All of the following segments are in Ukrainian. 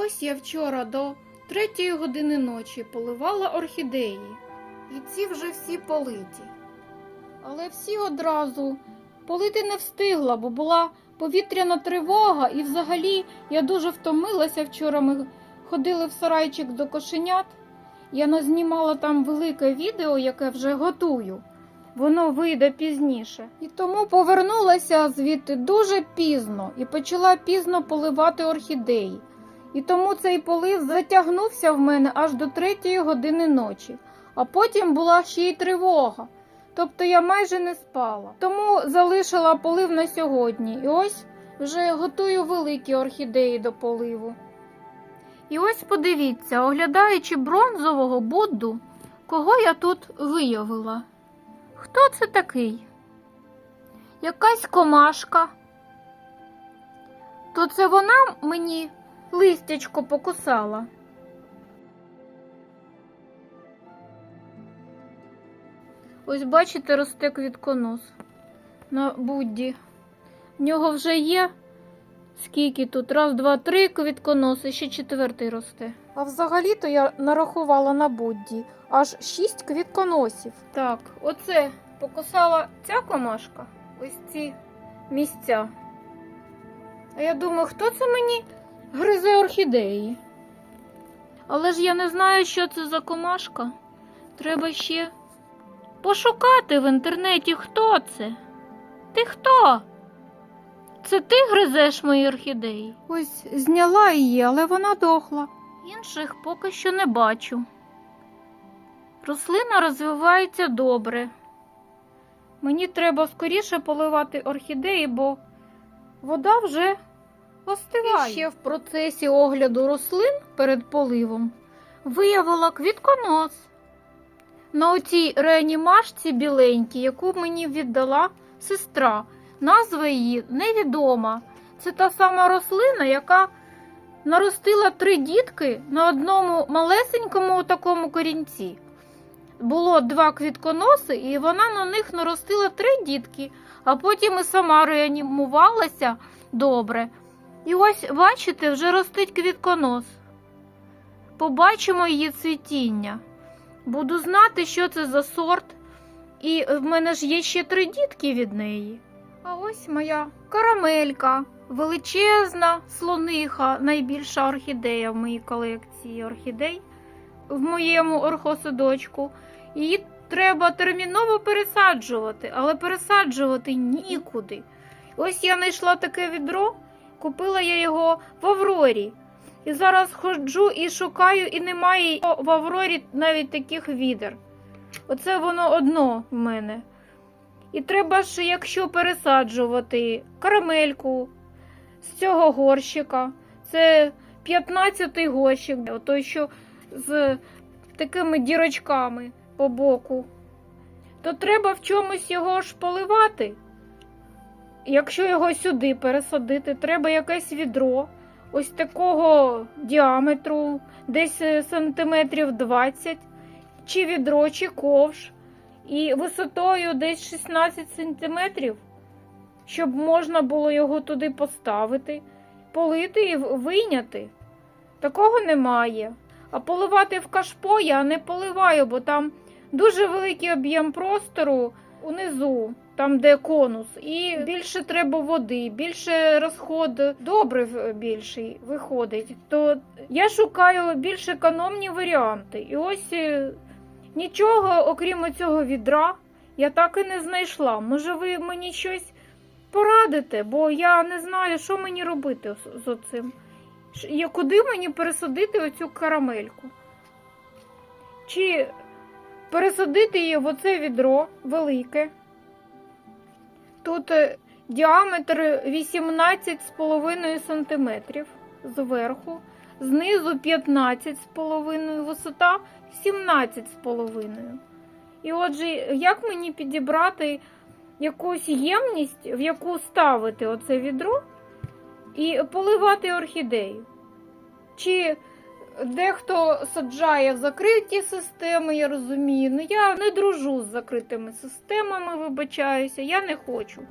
Ось я вчора до третьої години ночі поливала орхідеї. І ці вже всі политі. Але всі одразу полити не встигла, бо була повітряна тривога, і взагалі я дуже втомилася вчора. Ми ходили в сарайчик до кошенят. Я назнімала там велике відео, яке вже готую. Воно вийде пізніше. І тому повернулася звідти дуже пізно і почала пізно поливати орхідеї. І тому цей полив затягнувся в мене аж до третьої години ночі, а потім була ще й тривога. Тобто я майже не спала. Тому залишила полив на сьогодні. І ось вже готую великі орхідеї до поливу. І ось подивіться, оглядаючи бронзового Будду, кого я тут виявила. Хто це такий? Якась комашка. То це вона мені листячко покусала. Ось бачите, росте квітконос на Будді. В нього вже є скільки тут? Раз, два, три квітконоси, ще четвертий росте. А взагалі-то я нарахувала на Будді аж шість квітконосів. Так, оце покусала ця комашка, ось ці місця. А я думаю, хто це мені гризе орхідеї? Але ж я не знаю, що це за комашка. Треба ще пошукати в інтернеті, хто це. Ти хто? Це ти гризеш мої орхідеї? Ось зняла її, але вона дохла. Інших поки що не бачу. Рослина розвивається добре. Мені треба скоріше поливати орхідеї, бо вода вже остиває. І ще в процесі огляду рослин перед поливом виявила квітконос. На оцій реанімашці біленькій, яку мені віддала сестра. Назва її невідома. Це та сама рослина, яка наростила три дітки на одному малесенькому такому корінці. Було два квітконоси, і вона на них наростила три дітки, а потім і сама реанімувалася добре. І ось, бачите, вже ростить квітконос. Побачимо її цвітіння. Буду знати, що це за сорт. І в мене ж є ще три дітки від неї. А ось моя карамелька, величезна слониха, найбільша орхідея в моїй колекції орхідей в моєму орхосадочку. Її треба терміново пересаджувати, але пересаджувати нікуди. Ось я знайшла таке відро, купила я його в Аврорі. І зараз ходжу і шукаю, і немає в Аврорі навіть таких відер. Оце воно одно в мене. І треба ж, якщо пересаджувати карамельку з цього горщика, це 15-й горщик, той, що з такими дірочками по боку, то треба в чомусь його ж поливати. Якщо його сюди пересадити, треба якесь відро ось такого діаметру, десь е, сантиметрів 20, чи відро, чи ковш, і висотою десь 16 сантиметрів, щоб можна було його туди поставити, полити і вийняти. Такого немає. А поливати в кашпо я не поливаю, бо там дуже великий об'єм простору унизу, там де конус, і більше треба води, більше розход добрив більший виходить. То я шукаю більш економні варіанти. І ось е, нічого, окрім цього відра, я так і не знайшла. Може, ви мені щось порадите, бо я не знаю, що мені робити з, оцим. Куди мені пересадити оцю карамельку? Чи пересадити її в оце відро велике? Тут е, діаметр 18,5 см зверху, знизу 15,5 висота 17,5. І отже, як мені підібрати якусь ємність, в яку ставити оце відро і поливати орхідею? Чи дехто саджає в закриті системи, я розумію. Ну я не дружу з закритими системами, вибачаюся, я не хочу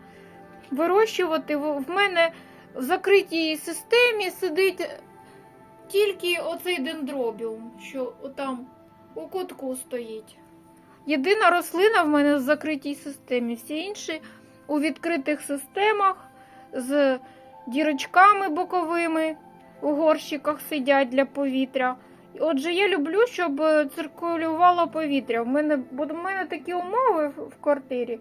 вирощувати. В мене в закритій системі сидить Тільки оцей дендробіум, що там у кутку стоїть. Єдина рослина в мене в закритій системі, всі інші у відкритих системах з дірочками боковими у горщиках сидять для повітря. Отже, я люблю, щоб е, циркулювало повітря. В мене, бо в мене такі умови в квартирі.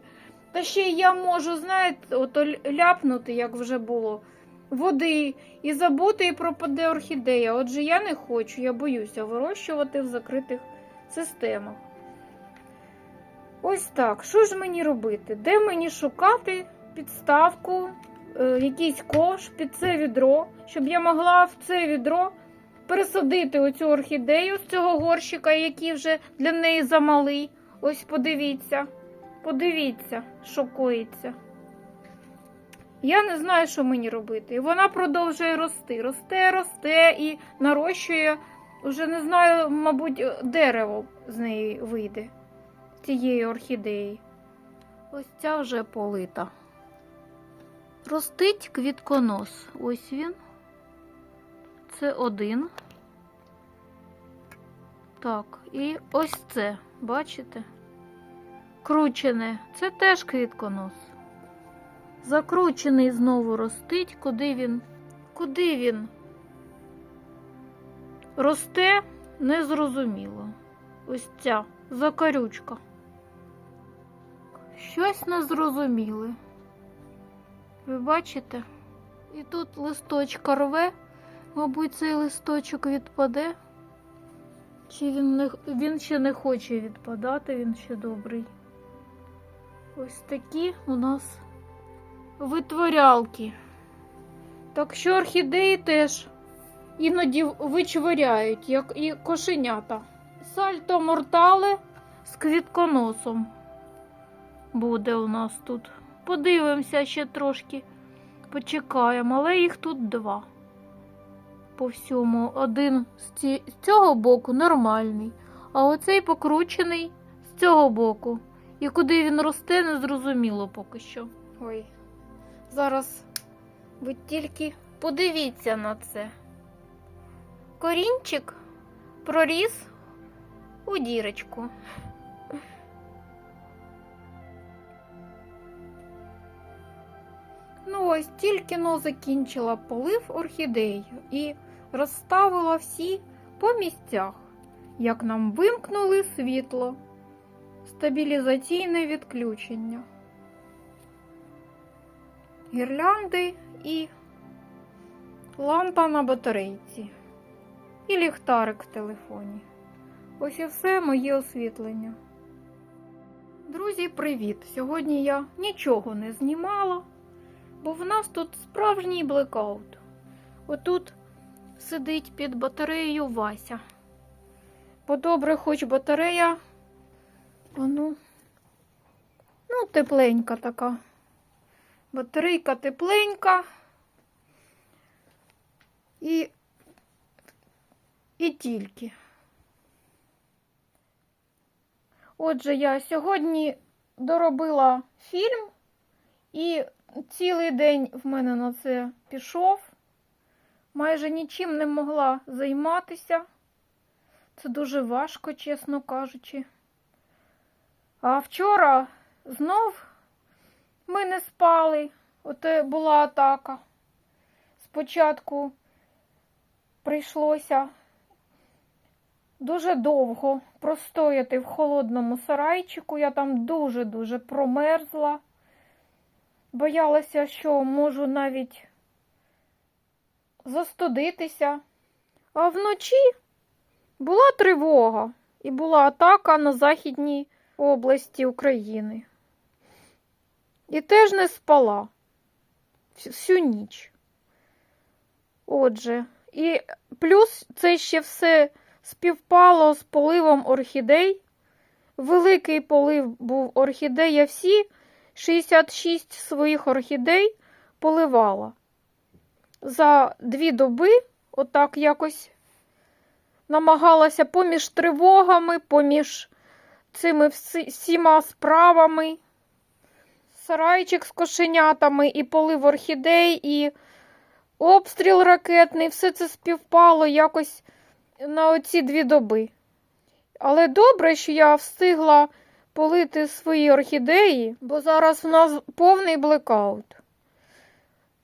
Та ще я можу, знаєте, ото ляпнути, як вже було, води і забути, і пропаде орхідея. Отже, я не хочу, я боюся вирощувати в закритих системах. Ось так. Що ж мені робити? Де мені шукати підставку, якийсь кош під це відро, щоб я могла в це відро пересадити оцю орхідею з цього горщика, який вже для неї замалий. Ось подивіться, подивіться, що коїться. Я не знаю, що мені робити. І вона продовжує рости. Росте, росте і нарощує. Уже не знаю, мабуть, дерево з неї вийде, цієї орхідеї. Ось ця вже полита. Ростить квітконос. Ось він. Це один. Так, і ось це, бачите? Кручене. Це теж квітконос. Закручений знову ростить. Куди він? Куди він? Росте незрозуміло. Ось ця закарючка. Щось незрозуміле. Ви бачите? І тут листочка рве. Мабуть, цей листочок відпаде. Чи він, не, він ще не хоче відпадати, він ще добрий. Ось такі у нас витворялки. Так що орхідеї теж іноді вичворяють, як і кошенята. Сальто мортале з квітконосом буде у нас тут. Подивимося ще трошки, почекаємо, але їх тут два. По всьому один з, цього боку нормальний, а оцей покручений з цього боку. І куди він росте, не зрозуміло поки що. Ой, зараз ви тільки подивіться на це. Корінчик проріс у дірочку. Ну, ось тільки но закінчила полив орхідею і розставила всі по місцях, як нам вимкнули світло, стабілізаційне відключення, гірлянди і лампа на батарейці, і ліхтарик в телефоні. Ось і все моє освітлення. Друзі, привіт! Сьогодні я нічого не знімала, бо в нас тут справжній блекаут. Отут сидить під батареєю Вася. Бо добре, хоч батарея, воно, ну, тепленька така. Батарейка тепленька. І, і тільки. Отже, я сьогодні доробила фільм, і цілий день в мене на це пішов. Майже нічим не могла займатися. Це дуже важко, чесно кажучи. А вчора знов ми не спали. Оте була атака. Спочатку прийшлося дуже довго простояти в холодному сарайчику. Я там дуже-дуже промерзла. Боялася, що можу навіть застудитися. А вночі була тривога і була атака на західній області України. І теж не спала всю ніч. Отже, і плюс це ще все співпало з поливом орхідей. Великий полив був орхідей. Я всі 66 своїх орхідей поливала. За дві доби, отак якось намагалася поміж тривогами, поміж цими всіма справами, сарайчик з кошенятами, і полив орхідей, і обстріл ракетний, все це співпало якось на оці дві доби. Але добре, що я встигла полити свої орхідеї, бо зараз у нас повний блекаут.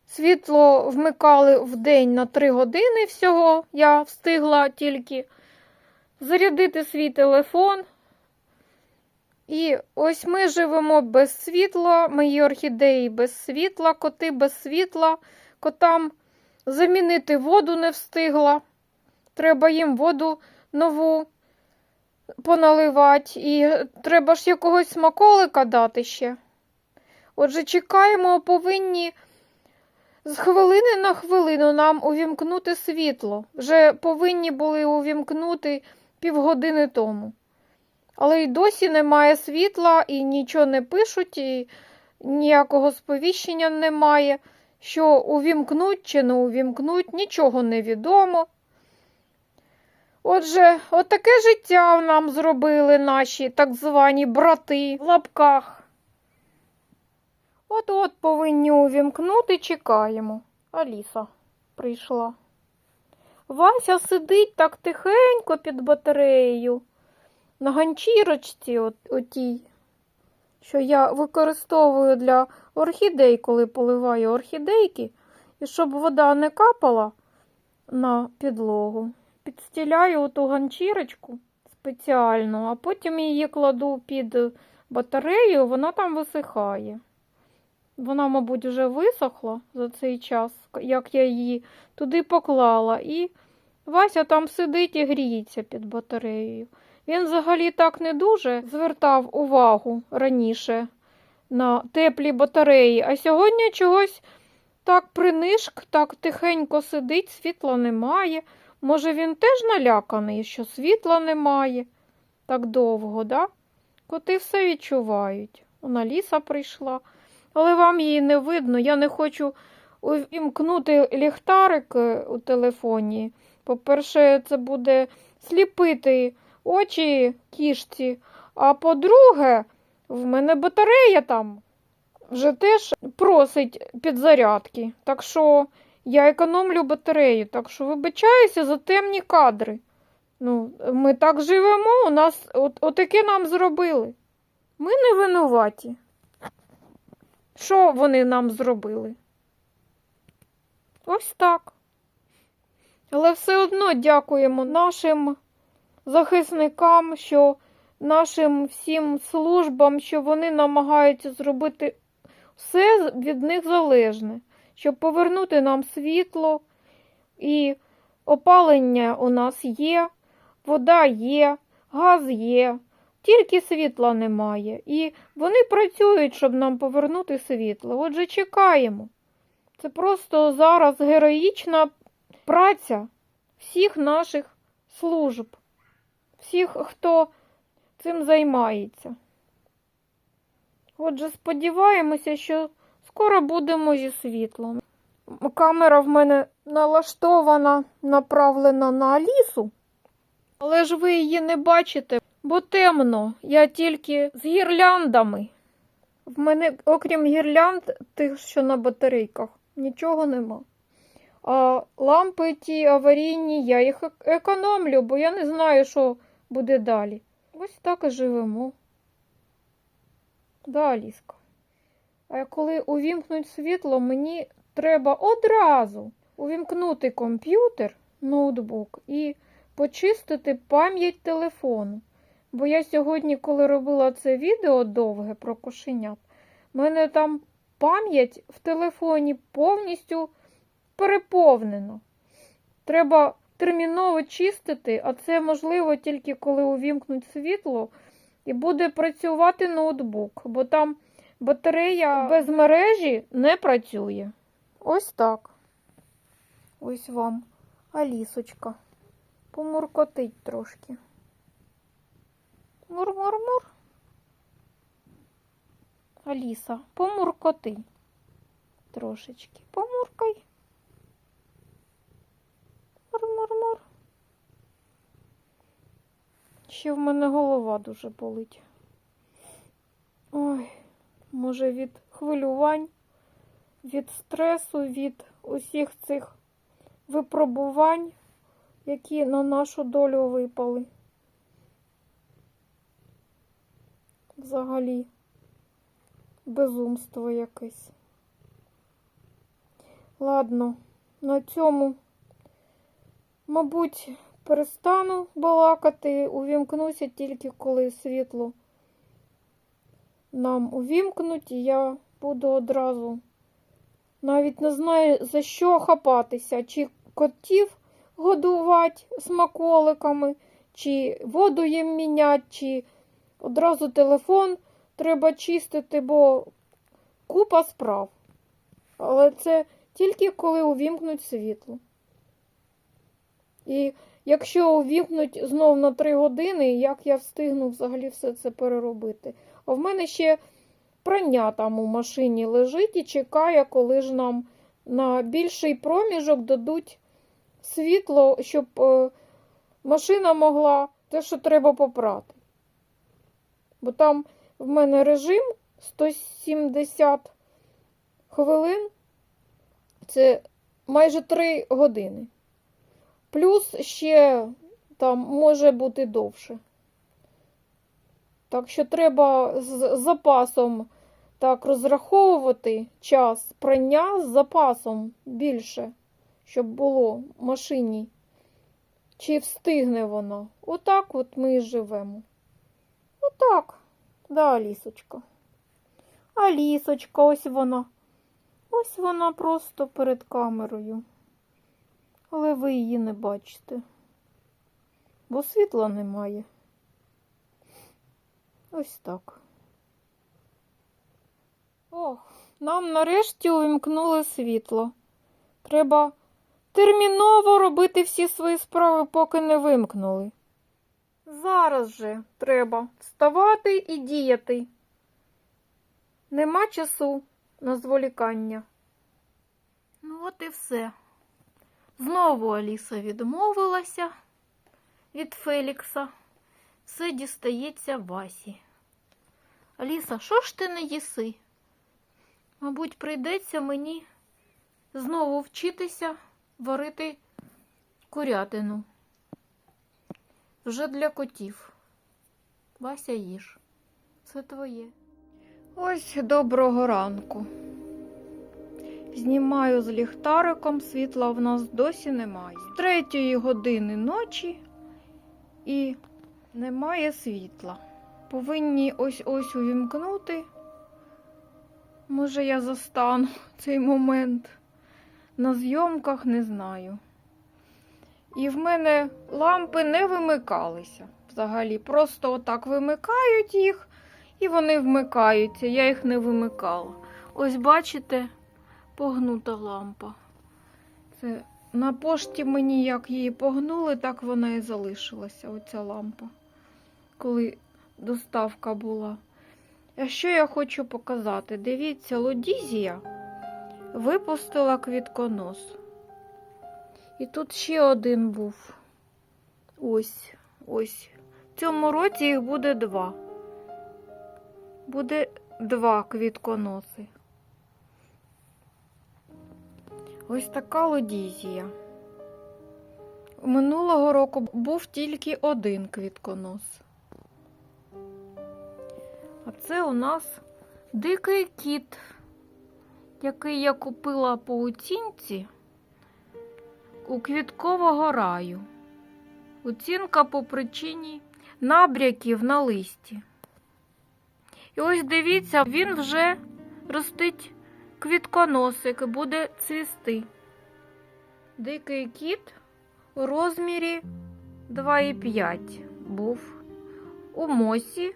Світло вмикали в день на 3 години всього. Я встигла тільки зарядити свій телефон. І ось ми живемо без світла, мої орхідеї без світла, коти без світла, котам замінити воду не встигла. Треба їм воду нову поналивати. І треба ж якогось смаколика дати ще. Отже, чекаємо, повинні з хвилини на хвилину нам увімкнути світло. Вже повинні були увімкнути півгодини тому. Але й досі немає світла, і нічого не пишуть, і ніякого сповіщення немає. Що увімкнуть чи не увімкнуть, нічого не відомо. Отже, отаке життя нам зробили наші так звані брати в лапках. От-от повинні увімкнути, чекаємо. Аліса прийшла. Вася сидить так тихенько під батареєю на ганчірочці от, отій, що я використовую для орхідей, коли поливаю орхідейки, і щоб вода не капала на підлогу. Підстіляю ту ганчірочку спеціально, а потім її кладу під батарею, вона там висихає. Вона, мабуть, вже висохла за цей час, як я її туди поклала. І Вася там сидить і гріється під батареєю. Він взагалі так не дуже звертав увагу раніше на теплі батареї, а сьогодні чогось так принишк, так тихенько сидить, світла немає. Може, він теж наляканий, що світла немає так довго, да? Коти все відчувають. Вона ліса прийшла, але вам її не видно. Я не хочу увімкнути ліхтарик е, у телефоні. По-перше, це буде сліпити очі кішці. А по-друге, в мене батарея там вже теж просить підзарядки. Так що я економлю батарею, так що вибачаюся за темні кадри. Ну, ми так живемо, у нас от, отаке нам зробили. Ми не винуваті. Що вони нам зробили? Ось так. Але все одно дякуємо нашим захисникам, що нашим всім службам, що вони намагаються зробити все від них залежне, щоб повернути нам світло і опалення у нас є, вода є, газ є, тільки світла немає. І вони працюють, щоб нам повернути світло. Отже, чекаємо. Це просто зараз героїчна праця всіх наших служб, всіх, хто цим займається. Отже, сподіваємося, що скоро будемо зі світлом. Камера в мене налаштована, направлена на Алісу, але ж ви її не бачите, бо темно. Я тільки з гірляндами. В мене, окрім гірлянд, тих, що на батарейках, нічого нема. А лампи ті аварійні, я їх економлю, бо я не знаю, що буде далі. Ось так і живемо. Да, Аліска. А коли увімкнуть світло, мені треба одразу увімкнути комп'ютер, ноутбук і почистити пам'ять телефону. Бо я сьогодні, коли робила це відео довге про кошенят, мене там пам'ять в телефоні повністю переповнена. Треба терміново чистити, а це можливо тільки коли увімкнуть світло і буде працювати ноутбук, бо там батарея без мережі не працює. Ось так. Ось вам Алісочка. Помуркотить трошки. Мур-мур-мур. Аліса, помуркоти. Трошечки. Помуркай. Мур-мур-мур. Ще в мене голова дуже болить. Може від хвилювань, від стресу, від усіх цих випробувань, які на нашу долю випали. Взагалі, безумство якесь. Ладно, на цьому, мабуть, перестану балакати, увімкнуся тільки коли світло нам увімкнуть, і я буду одразу. Навіть не знаю, за що хапатися, чи котів годувати смаколиками, чи воду їм міняти, чи одразу телефон треба чистити, бо купа справ. Але це тільки коли увімкнуть світло. І якщо увімкнуть знов на 3 години, як я встигну взагалі все це переробити? А в мене ще прання там у машині лежить і чекає, коли ж нам на більший проміжок дадуть світло, щоб е, машина могла те, що треба попрати. Бо там в мене режим 170 хвилин, це майже 3 години. Плюс ще там може бути довше. Так що треба з запасом так розраховувати час прання з запасом більше, щоб було машині. Чи встигне воно? Отак от ми і живемо. Отак. Да, Алісочка. Алісочка, ось вона. Ось вона просто перед камерою. Але ви її не бачите, бо світла немає. Ось так. Ох, нам нарешті увімкнули світло. Треба терміново робити всі свої справи, поки не вимкнули. Зараз же треба вставати і діяти. Нема часу на зволікання. Ну, от і все. Знову Аліса відмовилася від Фелікса. Все дістається Васі. Аліса, що ж ти не їси? Мабуть, прийдеться мені знову вчитися варити курятину. Вже для котів. Вася їж. Це твоє. Ось доброго ранку. Знімаю з ліхтариком, світла в нас досі немає. Третьої години ночі і немає світла. Повинні ось ось увімкнути. Може, я застану цей момент. На зйомках не знаю. І в мене лампи не вимикалися взагалі. Просто отак вимикають їх, і вони вмикаються. Я їх не вимикала. Ось бачите, погнута лампа. Це на пошті мені як її погнули, так вона і залишилася, оця лампа, коли доставка була. А що я хочу показати? Дивіться, Лодізія випустила квітконос. І тут ще один був. Ось, ось. В цьому році їх буде два. Буде два квітконоси. Ось така лодізія. Минулого року був тільки один квітконос. А це у нас дикий кіт, який я купила по оцінці у квіткового раю. Оцінка по причині набряків на листі. І ось дивіться, він вже ростить квітконосик і буде цвісти. Дикий кіт у розмірі 2,5 був у мосі.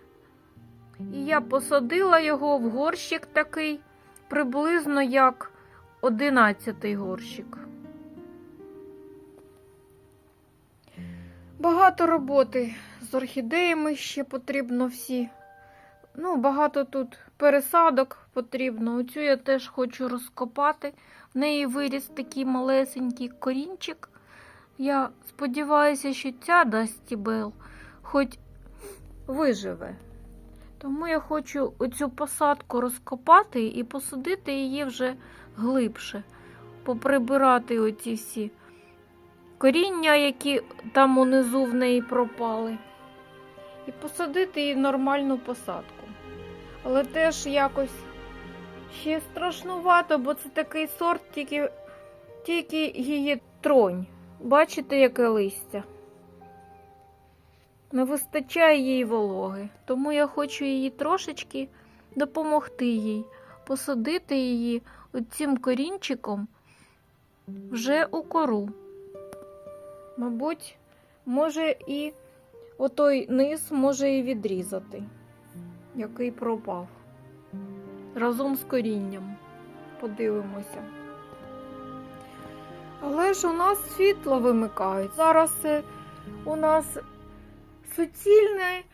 І я посадила його в горщик такий, приблизно як 11 горщик. Багато роботи з орхідеями ще потрібно всі. Ну, багато тут пересадок потрібно. Оцю я теж хочу розкопати. В неї виріс такий малесенький корінчик. Я сподіваюся, що ця дасть стібел, хоч виживе. Тому я хочу оцю посадку розкопати і посадити її вже глибше. поприбирати оці всі коріння, які там унизу в неї пропали, і посадити її в нормальну посадку. Але теж якось ще страшнувато, бо це такий сорт, тільки, тільки її тронь. Бачите, яке листя? Не вистачає їй вологи, тому я хочу її трошечки допомогти їй, посадити її оцим корінчиком вже у кору. Мабуть, може і отой низ може і відрізати, який пропав. Разом з корінням. Подивимося. Але ж у нас світло вимикають. Зараз е, у нас суцільний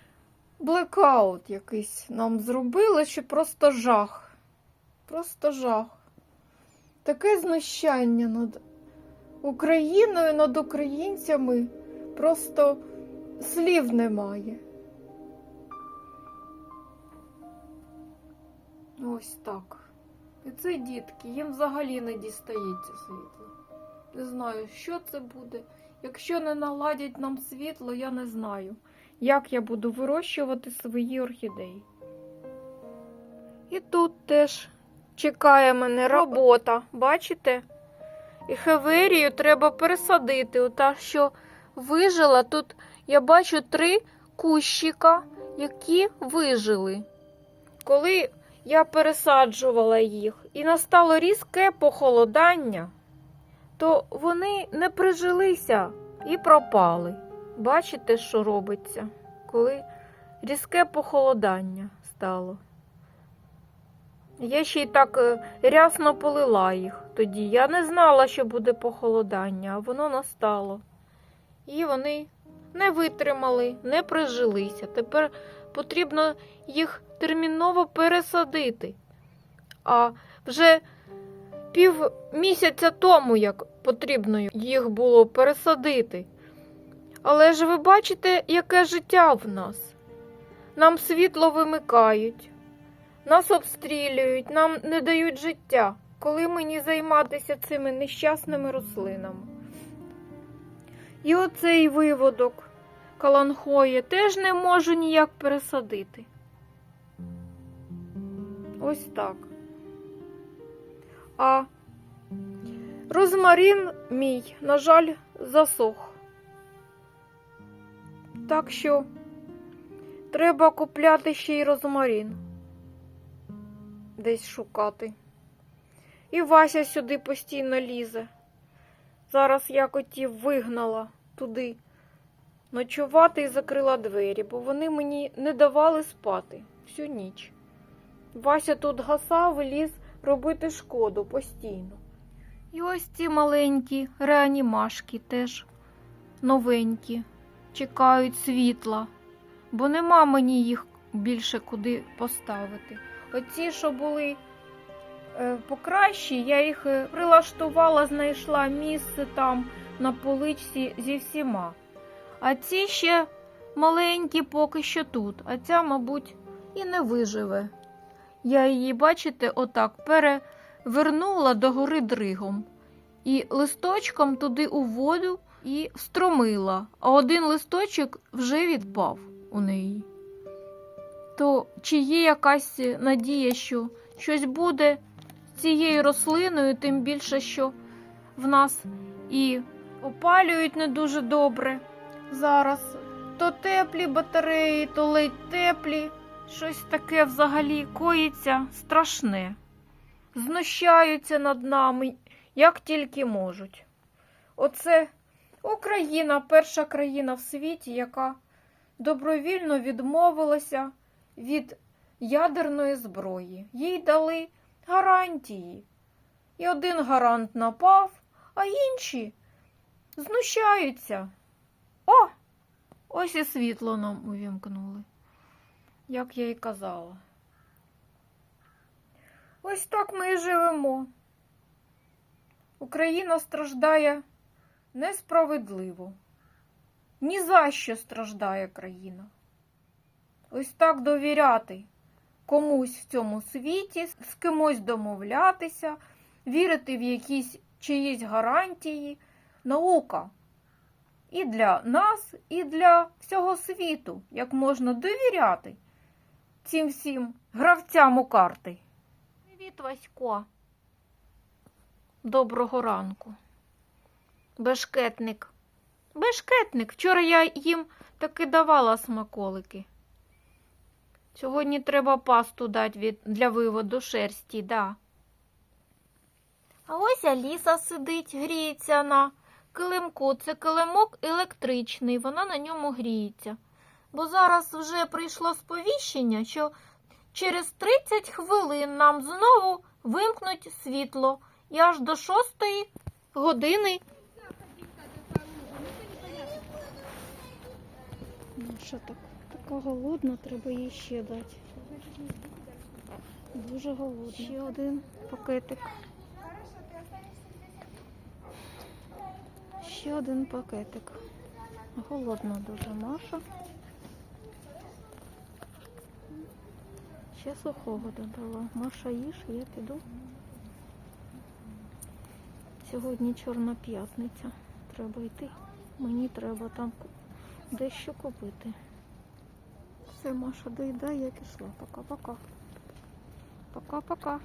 блекаут якийсь нам зробили, що просто жах. Просто жах. Таке знущання над Україною, над українцями. Просто слів немає. Ось так. І це дітки, їм взагалі не дістається світло. Не знаю, що це буде. Якщо не наладять нам світло, я не знаю, як я буду вирощувати свої орхідеї. І тут теж чекає мене робота, бачите? І хеверію треба пересадити. Ота, що вижила, тут я бачу три кущика, які вижили. Коли я пересаджувала їх і настало різке похолодання, то вони не прижилися і пропали. Бачите, що робиться, коли різке похолодання стало. Я ще й так е, рясно полила їх тоді. Я не знала, що буде похолодання, а воно настало. І вони не витримали, не прижилися. Тепер потрібно їх терміново пересадити. А вже пів місяця тому, як потрібно їх було пересадити. Але ж ви бачите, яке життя в нас. Нам світло вимикають, нас обстрілюють, нам не дають життя. Коли мені займатися цими нещасними рослинами? І оцей виводок каланхої теж не можу ніяк пересадити. Ось так. А розмарин мій, на жаль, засох. Так що треба купляти ще й розмарин. Десь шукати. І Вася сюди постійно лізе. Зараз я котів вигнала туди ночувати і закрила двері, бо вони мені не давали спати всю ніч. Вася тут гасав і ліз робити шкоду постійно. І ось ці маленькі реанімашки теж новенькі, чекають світла, бо нема мені їх більше куди поставити. Оці, що були е, покращі, я їх е, прилаштувала, знайшла місце там на поличці зі всіма. А ці ще маленькі поки що тут, а ця, мабуть, і не виживе. Я її, бачите, отак перевернула догори дригом і листочком туди у воду і встромила, а один листочок вже відпав у неї. То чи є якась надія, що щось буде цією рослиною, тим більше, що в нас і опалюють не дуже добре зараз. То теплі батареї, то ледь теплі. Щось таке взагалі коїться страшне. Знущаються над нами, як тільки можуть. Оце Україна, перша країна в світі, яка добровільно відмовилася від ядерної зброї. Їй дали гарантії. І один гарант напав, а інші знущаються. О! Ось і світло нам увімкнули як я і казала. Ось так ми і живемо. Україна страждає несправедливо. Ні за що страждає країна. Ось так довіряти комусь в цьому світі, з кимось домовлятися, вірити в якісь чиїсь гарантії. Наука і для нас, і для всього світу, як можна довіряти цим всім гравцям у карти. Привіт, Васько. Доброго ранку. Бешкетник. Бешкетник. Вчора я їм таки давала смаколики. Сьогодні треба пасту дати від, для виводу шерсті, да. А ось Аліса сидить, гріється на килимку. Це килимок електричний, вона на ньому гріється. Бо зараз вже прийшло сповіщення, що через 30 хвилин нам знову вимкнуть світло. І аж до 6 години. Маша так, така голодна, треба їй ще дати. Дуже голодна. Ще один пакетик. Ще один пакетик. Голодна дуже Маша. Ще сухого додала. Маша їж, я піду. Сьогодні Чорна п'ятниця. Треба йти. Мені треба там дещо купити. Все, Маша, доїдає, як ішла. Пока-пока. Пока-пока.